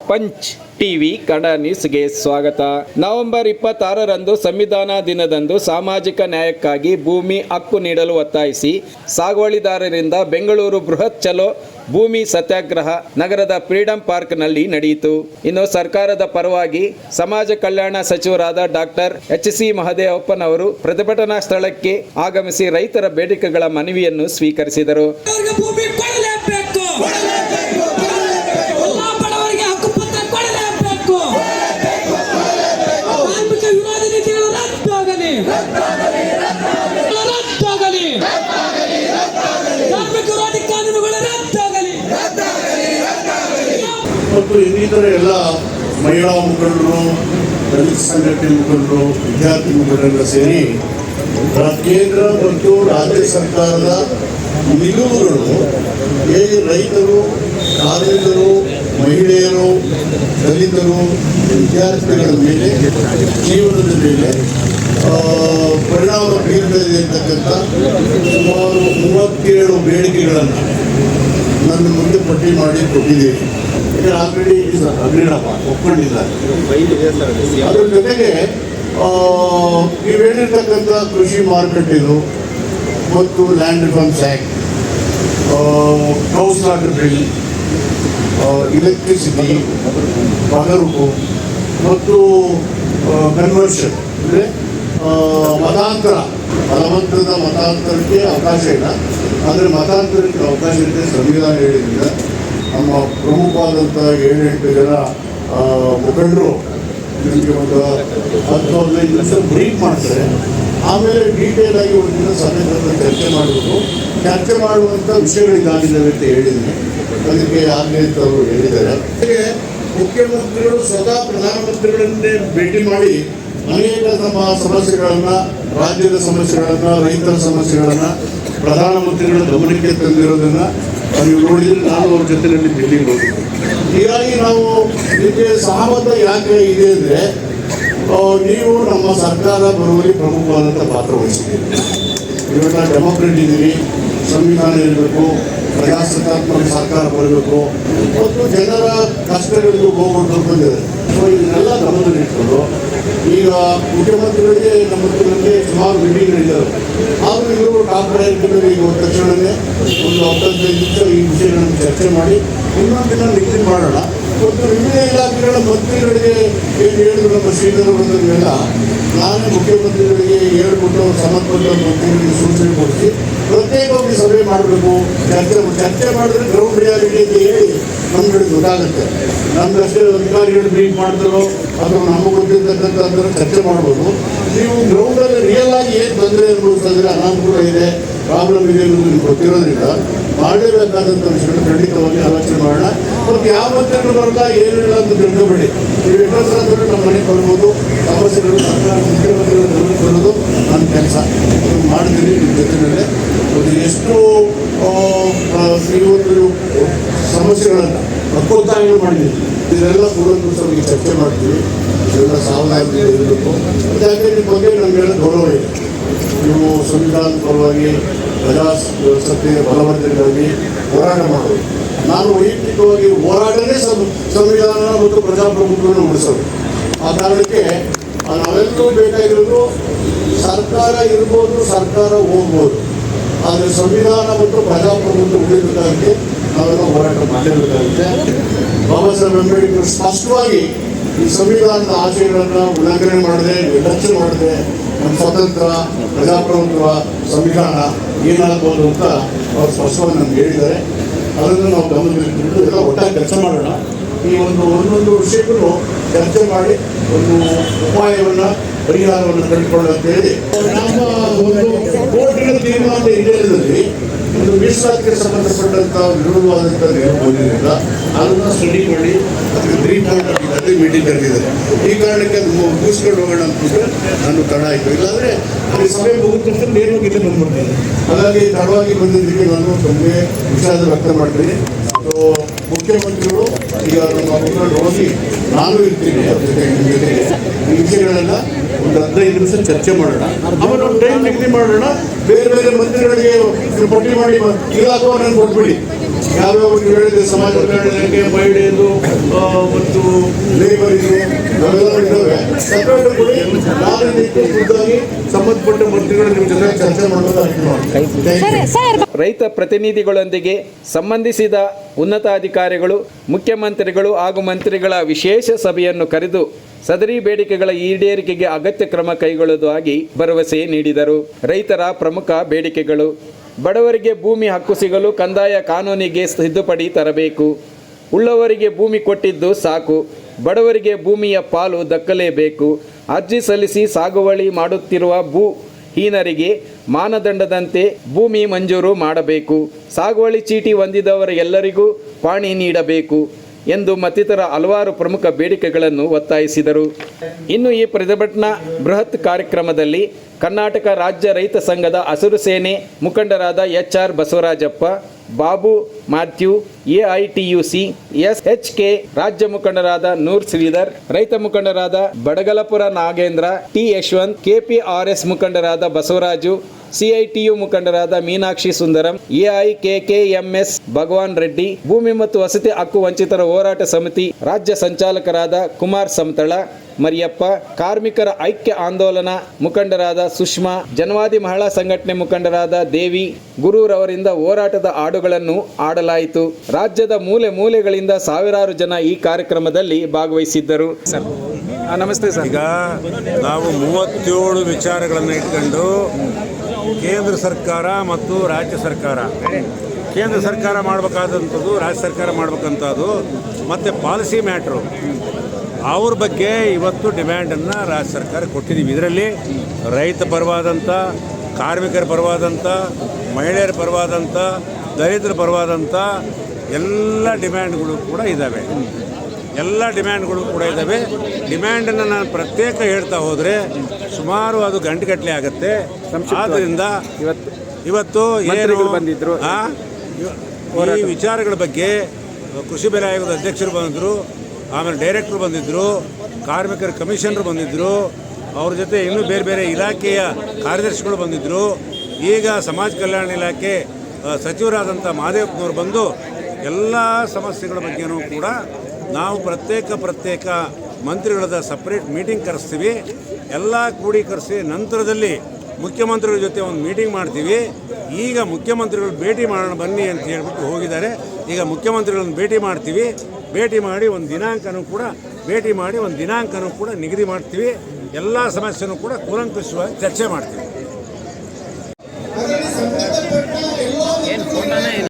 Punch TV Kannada ನ್ಯೂಸ್ಗೆ ಸ್ವಾಗತ. November ಇಪ್ಪತ್ತಾರರಂದು ಸಂವಿಧಾನ ದಿನದಂದು ಸಾಮಾಜಿಕ ನ್ಯಾಯಕ್ಕಾಗಿ ಭೂಮಿ ಹಕ್ಕು ನೀಡಲು ಒತ್ತಾಯಿಸಿ ಸಾಗುವಳಿದಾರರಿಂದ ಬೆಂಗಳೂರು ಬೃಹತ್ ಚಲೋ ಭೂಮಿ ಸತ್ಯಾಗ್ರಹ ನಗರದ ಫ್ರೀಡಂ ಪಾರ್ಕ್ನಲ್ಲಿ ನಡೆಯಿತು. ಇನ್ನು ಸರ್ಕಾರದ ಪರವಾಗಿ ಸಮಾಜ ಕಲ್ಯಾಣ ಸಚಿವರಾದ ಡಾಕ್ಟರ್ ಎಚ್ ಸಿ ಮಹದೇವಪ್ಪನವರು ಪ್ರತಿಭಟನಾ ಸ್ಥಳಕ್ಕೆ ಆಗಮಿಸಿ ರೈತರ ಬೇಡಿಕೆಗಳ ಮನವಿಯನ್ನು ಸ್ವೀಕರಿಸಿದರು. ಮತ್ತು ಇನ್ನಿತರ ಎಲ್ಲ ಮಹಿಳಾ ಮುಖಂಡರು, ದಲಿತ ಸಂಘಟನೆ ಮುಖಂಡರು, ವಿದ್ಯಾರ್ಥಿ ಮುಖಂಡರೆಲ್ಲ ಸೇರಿ ಕೇಂದ್ರ ಮತ್ತು ರಾಜ್ಯ ಸರ್ಕಾರದ ನಿಲುವುಗಳು ಹೇಗೆ ರೈತರು ಕಾರ್ಮಿಕರು ಮಹಿಳೆಯರು, ದಲಿತರು, ವಿದ್ಯಾರ್ಥಿಗಳ ಮೇಲೆ ಜೀವನದ ಮೇಲೆ ಪರಿಣಾಮ ಬೀರ್ತದೆ ಅಂತಕ್ಕಂಥ ಸುಮಾರು ಮೂವತ್ತೇಳು ಬೇಡಿಕೆಗಳನ್ನು ನನ್ನ ಮುಂದೆ ಪಟ್ಟಿ ಮಾಡಿ ಕೊಟ್ಟಿದ್ದೀರಿ ಈಗ ಆಲ್ರೆಡಿ ಅಗ್ರಿಡಪ್ಪ ಒಪ್ಕೊಂಡಿದ್ದಾರೆ ಅದ್ರ ಜೊತೆಗೆ ನೀವು ಹೇಳಿರ್ತಕ್ಕಂಥ ಕೃಷಿ ಮಾರುಕಟ್ಟೆಗಳು ಮತ್ತು land reforms act house water bill electricity ಪಗರುಕು ಮತ್ತು ಕನ್ವರ್ಷನ್ ಅಂದರೆ ಮತಾಂತರ. ಬಲವಂತದ ಮತಾಂತರಕ್ಕೆ ಅವಕಾಶ ಇಲ್ಲ. ಆದರೆ ಮತಾಂತರಕ್ಕೆ ಅವಕಾಶ ಇದೆ ಸಂವಿಧಾನ ಹೇಳಿದ್ರಿಂದ ನಮ್ಮ ಪ್ರಮುಖವಾದಂಥ ಏಳೆಂಟು ಜನ ಮುಖಂಡರು ನಿಮಗೆ ಒಂದು ಹತ್ತು ಹದಿನೈದು ನಿಮಿಷ ಬ್ರೀಫ್ ಮಾಡ್ತಾರೆ ಆಮೇಲೆ ಡೀಟೇಲ್ ಆಗಿ ಒಂದು ದಿನ ಸಭೆಗಳನ್ನು ಚರ್ಚೆ ಮಾಡಬೇಕು. ಚರ್ಚೆ ಮಾಡುವಂಥ ವಿಷಯಗಳಿದ್ದಾಗಿದ್ದಾವೆ ಅಂತ ಹೇಳಿದ್ದೀನಿ. ಅದಕ್ಕೆ ಆಗಲಿ ಅಂತ ಅವರು ಹೇಳಿದ್ದಾರೆ. ಮುಖ್ಯಮಂತ್ರಿಗಳು ಸ್ವತಃ ಪ್ರಧಾನಮಂತ್ರಿಗಳನ್ನೇ ಭೇಟಿ ಮಾಡಿ ಅನೇಕ ನಮ್ಮ ಸಮಸ್ಯೆಗಳನ್ನು, ರಾಜ್ಯದ ಸಮಸ್ಯೆಗಳನ್ನ, ರೈತರ ಸಮಸ್ಯೆಗಳನ್ನ, ಪ್ರಧಾನಮಂತ್ರಿಗಳ ಗಮನಕ್ಕೆ ತಂದಿರೋದನ್ನ ನೀವು ನೋಡಿದ್ರೆ ನಾನು ಅವ್ರ ಜೊತೆಯಲ್ಲಿ ಬಿಲ್ಡಿಂಗ್ ಹೋಗಿದ್ದೆ ಹೀಗಾಗಿ ನಾವು ನಿಮಗೆ ಸಹಮತ ಯಾಕೆ ಇದೆ ಅಂದರೆ ನೀವು ನಮ್ಮ ಸರ್ಕಾರ ಬರುವಲ್ಲಿ ಪ್ರಮುಖವಾದಂಥ ಪಾತ್ರ ವಹಿಸಿದ್ದೀರಿ. ಇವಾಗ ಡೆಮೋಕ್ರೆಟ್ ಇದ್ದೀರಿ, ಸಂವಿಧಾನ ಇರಬೇಕು ಪ್ರಜಾಸತ್ತಾತ್ಮಕ ಸರ್ಕಾರ ಬರಬೇಕು. ಮತ್ತು ಜನರ ಕಷ್ಟಗಳಿಗೂ ಹೋಗ್ಕೊಂಡು ಬಂದಿದೆ ಸೊ ಇದನ್ನೆಲ್ಲ ಗಮನದಲ್ಲಿಟ್ಕೊಂಡು ಈಗ ಮುಖ್ಯಮಂತ್ರಿಗಳಿಗೆ ನಮ್ಮ ಮುಖ್ಯಮಂತ್ರಿ ಸುಮಾರು ಮೀಟಿಂಗ್ಗಳಿದ್ದಾವೆ ಆದರೂ ಇವರು ಟಾಪ್ ಪ್ರಯಾರಿಟಿಗಳು ಈಗ ಒಂದು ತಕ್ಷಣವೇ ಒಂದು ಹತ್ತೈದು ನಿಮಿಷ ಈ ವಿಷಯಗಳನ್ನು ಚರ್ಚೆ ಮಾಡಿ ಇನ್ನೊಂದು ದಿನ ನಿಗದಿ ಮಾಡೋಣ. ಮತ್ತು ವಿವಿಧ ಇಲಾಖೆಗಳ ಮಂತ್ರಿಗಳಿಗೆ ಏನು ಹೇಳಿದ್ರು ನಮ್ಮ ಶ್ರೀಧರ ಬಂದವೆಲ್ಲ ನಾನೇ ಮುಖ್ಯಮಂತ್ರಿಗಳಿಗೆ ಹೇಳ್ಬಿಟ್ಟು ಸಂಬಂಧಪಟ್ಟ ಮಂತ್ರಿಗಳಿಗೆ ಸೂಚನೆ ಕೊಡಿಸಿ, ಪ್ರತ್ಯೇಕವಾಗಿ ಸಭೆ ಮಾಡಬೇಕು. ಚರ್ಚೆ ಚರ್ಚೆ ಮಾಡಿದ್ರೆ ಗ್ರೌಂಡ್ ರಿಯಾಲಿಟಿ ಅಂತ ಹೇಳಿ ನಮ್ಗಳಿಗೆ ಗೊತ್ತಾಗುತ್ತೆ. ನಮ್ಗಷ್ಟೇ ಅಧಿಕಾರಿಗಳು ಮೀಟ್ ಮಾಡಿದ್ರು ಅಥವಾ ನಮಗೆ ಗೊತ್ತಿರ್ತಕ್ಕಂಥ ಚರ್ಚೆ ಮಾಡ್ಬೋದು. ನೀವು ಗ್ರೌಂಡಲ್ಲಿ ರಿಯಲ್ ಆಗಿ ಏನು ತೊಂದರೆ ಅನುಭವಿಸಿದ್ರೆ ಅನಾನುಕೂಲ ಇದೆ ಪ್ರಾಬ್ಲಮ್ ಇದೆ ಅನ್ನೋದು ನಿಮ್ಗೆ ಗೊತ್ತಿರೋದ್ರಿಂದ ಮಾಡಲೇಬೇಕಾದಂಥ ವಿಷಯಗಳು ಖಂಡಿತವಾಗಿ ಆಲೋಚನೆ ಮಾಡೋಣ. ಮತ್ತು ಯಾವ ಮಂತ್ರಿಗಳು ಬರಲ್ಲ ಏನಿಲ್ಲ ಅಂತ ತಿಳ್ಕೊಬೇಡಿ. ನೀವು ಎಷ್ಟೊಂದು ನಮ್ಮ ಮನೆಗೆ ಬರ್ಬೋದು ಸಮಸ್ಯೆಗಳು ಸರ್ಕಾರ ಮುಖ್ಯಮಂತ್ರಿಗಳು ಗಮನಕ್ಕೆ ಬರೋದು ನನ್ನ ಕೆಲಸ. ಮಾಡ್ತೀನಿ ನಿಮ್ಮ ಜೊತೆಯಲ್ಲೇ ಒಂದು ಎಷ್ಟು ಆ, ಒಂದು ಸಮಸ್ಯೆಗಳನ್ನು ಹಕ್ಕೊತ್ತಾಯಗಳು ಮಾಡಿದ್ದೀವಿ ಇದೆಲ್ಲ ಕೂಡಂಕುಷವಾಗಿ ಚರ್ಚೆ ಮಾಡ್ತೀವಿ ಇದೆಲ್ಲ ಸಾವಧಾನದಿಂದ ಇರಬೇಕು ಯಾಕೆ ನಿಮ್ಮ ಬಗ್ಗೆ ನಮಗೆಲ್ಲ ಗೌರವ ಇದೆ. ನೀವು ಸಂವಿಧಾನದ ಪರವಾಗಿ ಪ್ರಜಾಸತ್ತೆಯ ಬಲವರ್ಧನೆಗಾಗಿ ಹೋರಾಟ ಮಾಡೋದು ನಾನು ವೈಯಕ್ತಿಕವಾಗಿ ಹೋರಾಡಲೇ ಸಂವಿಧಾನ ಮತ್ತು ಪ್ರಜಾಪ್ರಭುತ್ವವನ್ನು ಉಳಿಸೋದು. ಆ ಕಾರಣಕ್ಕೆ ನಾವೆಲ್ಲರೂ ಬೇಕಾಗಿರೋದು ಸರ್ಕಾರ ಇರ್ಬೋದು, ಸರ್ಕಾರ ಹೋಗ್ಬೋದು. ಆದರೆ ಸಂವಿಧಾನ ಮತ್ತು ಪ್ರಜಾಪ್ರಭುತ್ವ ಉಳಿಬೇಕಾಗುತ್ತೆ ನಾವೆಲ್ಲ ಹೋರಾಟ ಮಾಡಲೇಬೇಕಾಗುತ್ತೆ. ಬಾಬಾ ಸಾಹೇಬ್ ಅಂಬೇಡ್ಕರ್ ಸ್ಪಷ್ಟವಾಗಿ ಈ ಸಂವಿಧಾನದ ಆಶಯಗಳನ್ನು ಉಲ್ಲಂಘನೆ ಮಾಡದೆ ನಿರ್ಲಕ್ಷ್ಯ ಮಾಡದೆ ನಮ್ಮ ಸ್ವತಂತ್ರ ಪ್ರಜಾಪ್ರಭುತ್ವ ಸಂವಿಧಾನ ಏನಾಗ್ಬೋದು ಅಂತ ಅವ್ರು ಸ್ಪಷ್ಟವಾಗಿ ನಮ್ಗೆ ಹೇಳಿದ್ದಾರೆ. ಅದನ್ನು ನಾವು ಗಮನದಲ್ಲಿಟ್ಟುಕೊಂಡು ಎಲ್ಲ ಒಟ್ಟಾಗಿ ಕೆಲಸ ಮಾಡೋಣ. ಈ ಒಂದು ಒಂದೊಂದು ವಿಷಯಕ್ಕೂ ಚರ್ಚೆ ಮಾಡಿ ಒಂದು ಉಪಾಯವನ್ನು, ಪರಿಹಾರವನ್ನು ಕಂಡುಕೊಳ್ಳ ಅಂತ ಹೇಳಿ ನಮ್ಮ ಒಂದು ತೀರ್ಮಾನದ ಹಿನ್ನೆಲೆಯಲ್ಲಿ ಒಂದು ಮೀಸಲಾತಿಗೆ ಸಂಬಂಧಪಟ್ಟಂತ ನಿಯಮ ಬಂದಿದ್ದರಿಂದ ಅದನ್ನು ಸ್ಟಡಿ ಮಾಡಿ ಅದಕ್ಕೆ ತ್ರೀ ಪಾಯಿಂಟ್ ಅಲ್ಲಿ ಮೀಟಿಂಗ್ ಕರೆದಿದ್ದಾರೆ ಈ ಕಾರಣಕ್ಕೆ ಅದು ಮುಗಿಸ್ಕೊಂಡು ಹೋಗೋಣ ಅಂದ್ಬಿಟ್ಟು ನಾನು ತಡ ಆಯಿತು. ಇಲ್ಲಾಂದರೆ ಅಲ್ಲಿ ಸಭೆ ಮುಗಿದ ತಕ್ಷಣ ನೇರವಾಗಿ ಇಲ್ಲಿ ಬಂದ್ಬಿಡ್ತೀನಿ ಹಾಗಾಗಿ ತಡವಾಗಿ ಬಂದಿದ್ದಕ್ಕೆ ನಾನು ತುಂಬ ವಿಷಾದ ವ್ಯಕ್ತ ಮಾಡ್ತೀನಿ. ಸೊ ಮುಖ್ಯಮಂತ್ರಿಗಳು ಈಗ ನಮ್ಮ ಮುಖಂಡ ಹೋಗಿ ನಾನು ಇರ್ತೀನಿ ವಿಷಯಗಳೆಲ್ಲ ಒಂದು ಹದಿನೈದು ನಿಮಿಷ ಚರ್ಚೆ ಮಾಡೋಣ. ಆಮೇಲೆ ಒಂದು ಟೈಮ್ ನಿಗದಿ ಮಾಡೋಣ. ಬೇರೆ ಬೇರೆ ಮಂತ್ರಿಗಳಿಗೆ ಪಟ್ಟಿ ಮಾಡಿ ಇಲಾಖೆಯನ್ನು ಕೊಟ್ಬಿಡಿ. ಯಾವ್ಯಾವ ಹೇಳಿದೆ ಸಮಾಜ ಕಲ್ಯಾಣ ಇಲಾಖೆ ಮಹಿಳೆಯರು ಆ, ಮತ್ತು ಲೇಬರ್ ಇದೆ. ಅವೆಲ್ಲ ಇದ್ದಾವೆ ಸಪ್ರೇಟ್ ಕೊಡಿ. ನಾನು ಖುದ್ದಾಗಿ ಸಂಬಂಧಪಟ್ಟ ಮಂತ್ರಿಗಳು ನಿಮ್ಮ ಜೊತೆ ಚರ್ಚೆ ಮಾಡೋದು ರೈತ ಪ್ರತಿನಿಧಿಗಳೊಂದಿಗೆ ಸಂಬಂಧಿಸಿದ ಉನ್ನತಾಧಿಕಾರಿಗಳು, ಮುಖ್ಯಮಂತ್ರಿಗಳು ಹಾಗೂ ಮಂತ್ರಿಗಳ ವಿಶೇಷ ಸಭೆಯನ್ನು ಕರೆದು ಸದರಿ ಬೇಡಿಕೆಗಳ ಈಡೇರಿಕೆಗೆ ಅಗತ್ಯ ಕ್ರಮ ಕೈಗೊಳ್ಳುವುದಾಗಿ ಭರವಸೆ ನೀಡಿದರು. ರೈತರ ಪ್ರಮುಖ ಬೇಡಿಕೆಗಳು, ಬಡವರಿಗೆ ಭೂಮಿ ಹಕ್ಕು ಸಿಗಲು ಕಂದಾಯ ಕಾನೂನಿಗೆ ತಿದ್ದುಪಡಿ ತರಬೇಕು. ಉಳ್ಳವರಿಗೆ ಭೂಮಿ ಕೊಟ್ಟಿದ್ದು ಸಾಕು, ಬಡವರಿಗೆ ಭೂಮಿಯ ಪಾಲು ದಕ್ಕಲೇಬೇಕು. ಅರ್ಜಿ ಸಲ್ಲಿಸಿ ಸಾಗುವಳಿ ಮಾಡುತ್ತಿರುವ ಭೂ ಹೀನರಿಗೆ ಮಾನದಂಡದಂತೆ ಭೂಮಿ ಮಂಜೂರು ಮಾಡಬೇಕು. ಸಾಗುವಳಿ ಚೀಟಿ ಹೊಂದಿದವರ ಎಲ್ಲರಿಗೂ ಪಾಣಿ ನೀಡಬೇಕು ಎಂದು ಮತ್ತಿತರ ಹಲವಾರು ಪ್ರಮುಖ ಬೇಡಿಕೆಗಳನ್ನು ಒತ್ತಾಯಿಸಿದರು. ಇನ್ನು ಈ ಪ್ರತಿಭಟನಾ ಬೃಹತ್ ಕಾರ್ಯಕ್ರಮದಲ್ಲಿ ಕರ್ನಾಟಕ ರಾಜ್ಯ ರೈತ ಸಂಘದ ಹಸಿರು ಸೇನೆ ಮುಖಂಡರಾದ H R Basavarajappa, Babu Mathew AITUC S H K ರಾಜ್ಯ ಮುಖಂಡರಾದ ನೂರ್ ಶ್ರೀಧರ್, ರೈತ ಮುಖಂಡರಾದ ಬಡಗಲಪುರ ನಾಗೇಂದ್ರ, ಟಿ ಯಶವಂತ್, ಕೆಪಿಆರ್ಎಸ್ ಮುಖಂಡರಾದ ಬಸವರಾಜು ಸಿಐಟಿಯು ಮುಖಂಡರಾದ ಮೀನಾಕ್ಷಿ ಸುಂದರಂ ಎಐಕೆಕೆಎಂಎಸ್ ಭಗವಾನ್ ರೆಡ್ಡಿ ಭೂಮಿ ಮತ್ತು ವಸತಿ ಹಕ್ಕು ವಂಚಿತರ ಹೋರಾಟ ಸಮಿತಿ ರಾಜ್ಯ ಸಂಚಾಲಕರಾದ ಕುಮಾರ್ ಸಮತಳ ಮರಿಯಪ್ಪ ಕಾರ್ಮಿಕರ ಐಕ್ಯ ಆಂದೋಲನ ಮುಖಂಡರಾದ ಸುಷ್ಮಾ ಜನವಾದಿ ಮಹಿಳಾ ಸಂಘಟನೆ ಮುಖಂಡರಾದ ದೇವಿ ಗುರೂರವರಿಂದ ಹೋರಾಟದ ಹಾಡುಗಳನ್ನು ಆಡಲಾಯಿತು ರಾಜ್ಯದ ಮೂಲೆ ಮೂಲೆಗಳಿಂದ ಸಾವಿರಾರು ಜನ ಈ ಕಾರ್ಯಕ್ರಮದಲ್ಲಿ ಭಾಗವಹಿಸಿದ್ದರು. ಸರ್ ನಮಸ್ತೆ ಸರ್ ಈಗ ನಾವು ಮೂವತ್ತೇಳು ವಿಚಾರಗಳನ್ನು ಇಟ್ಕೊಂಡು ಕೇಂದ್ರ ಸರ್ಕಾರ ಮತ್ತು ರಾಜ್ಯ ಸರ್ಕಾರ. ಕೇಂದ್ರ ಸರ್ಕಾರ ಮಾಡಬೇಕಾದಂಥದ್ದು, ರಾಜ್ಯ ಸರ್ಕಾರ ಮಾಡಬೇಕಂಥದ್ದು, ಮತ್ತು ಪಾಲಿಸಿ ಮ್ಯಾಟ್ರು. ಅವ್ರ ಬಗ್ಗೆ ಇವತ್ತು ಡಿಮ್ಯಾಂಡನ್ನು ರಾಜ್ಯ ಸರ್ಕಾರ ಕೊಟ್ಟಿದ್ದೀವಿ. ಇದರಲ್ಲಿ ರೈತ ಪರವಾದಂಥ, ಕಾರ್ಮಿಕರ ಪರವಾದಂಥ, ಮಹಿಳೆಯರ ಪರವಾದಂಥ, ದಲಿತರ ಪರವಾದಂಥ ಎಲ್ಲ ಡಿಮ್ಯಾಂಡ್ಗಳು ಕೂಡ ಇದ್ದಾವೆ. ಎಲ್ಲ ಡಿಮ್ಯಾಂಡ್ಗಳು ಕೂಡ ಇದ್ದಾವೆ ಡಿಮ್ಯಾಂಡನ್ನು ನಾನು ಪ್ರತ್ಯೇಕ ಹೇಳ್ತಾ ಹೋದರೆ ಸುಮಾರು ಅದು ಗಂಟೆಗಟ್ಟಲೆ ಆಗುತ್ತೆ. ಆದ್ದರಿಂದ ಇವತ್ತು ಇವತ್ತು ಏನು ಬಂದಿದ್ದರು ಹಾಂ? ಈ ವಿಚಾರಗಳ ಬಗ್ಗೆ ಕೃಷಿ ಬೆಲೆ ಆಯೋಗದ ಅಧ್ಯಕ್ಷರು ಬಂದಿದ್ದರು ಆಮೇಲೆ ಡೈರೆಕ್ಟ್ರು ಬಂದಿದ್ದರು ಕಾರ್ಮಿಕರ ಕಮಿಷನರು ಬಂದಿದ್ದರು ಅವ್ರ ಜೊತೆ ಇನ್ನೂ ಬೇರೆ ಬೇರೆ ಇಲಾಖೆಯ ಕಾರ್ಯದರ್ಶಿಗಳು ಬಂದಿದ್ದರು ಈಗ ಸಮಾಜ ಕಲ್ಯಾಣ ಇಲಾಖೆ ಸಚಿವರಾದಂಥ ಮಹಾದೇವಪ್ಪನವರು ಬಂದು ಎಲ್ಲ ಸಮಸ್ಯೆಗಳ ಬಗ್ಗೆನೂ ಕೂಡ ನಾವು ಪ್ರತ್ಯೇಕ ಪ್ರತ್ಯೇಕ ಮಂತ್ರಿಗಳದ ಸಪ್ರೇಟ್ ಮೀಟಿಂಗ್ ಕರೆಸ್ತೀವಿ. ಎಲ್ಲ ಕ್ರೋಢೀಕರಿಸಿ ನಂತರದಲ್ಲಿ ಮುಖ್ಯಮಂತ್ರಿಗಳ ಜೊತೆ ಒಂದು ಮೀಟಿಂಗ್ ಮಾಡ್ತೀವಿ. ಈಗ ಮುಖ್ಯಮಂತ್ರಿಗಳು ಭೇಟಿ ಮಾಡೋಣ ಬನ್ನಿ ಅಂತ ಹೇಳ್ಬಿಟ್ಟು ಹೋಗಿದ್ದಾರೆ. ಈಗ ಮುಖ್ಯಮಂತ್ರಿಗಳನ್ನು ಭೇಟಿ ಮಾಡ್ತೀವಿ. ಭೇಟಿ ಮಾಡಿ ಒಂದು ದಿನಾಂಕನೂ ಕೂಡ ಭೇಟಿ ಮಾಡಿ ಒಂದು ದಿನಾಂಕನೂ ಕೂಡ ನಿಗದಿ ಮಾಡ್ತೀವಿ. ಎಲ್ಲ ಸಮಸ್ಯೆನೂ ಕೂಡ ಕೂಲಂಕುಷವಾಗಿ ಚರ್ಚೆ ಮಾಡ್ತೀವಿ.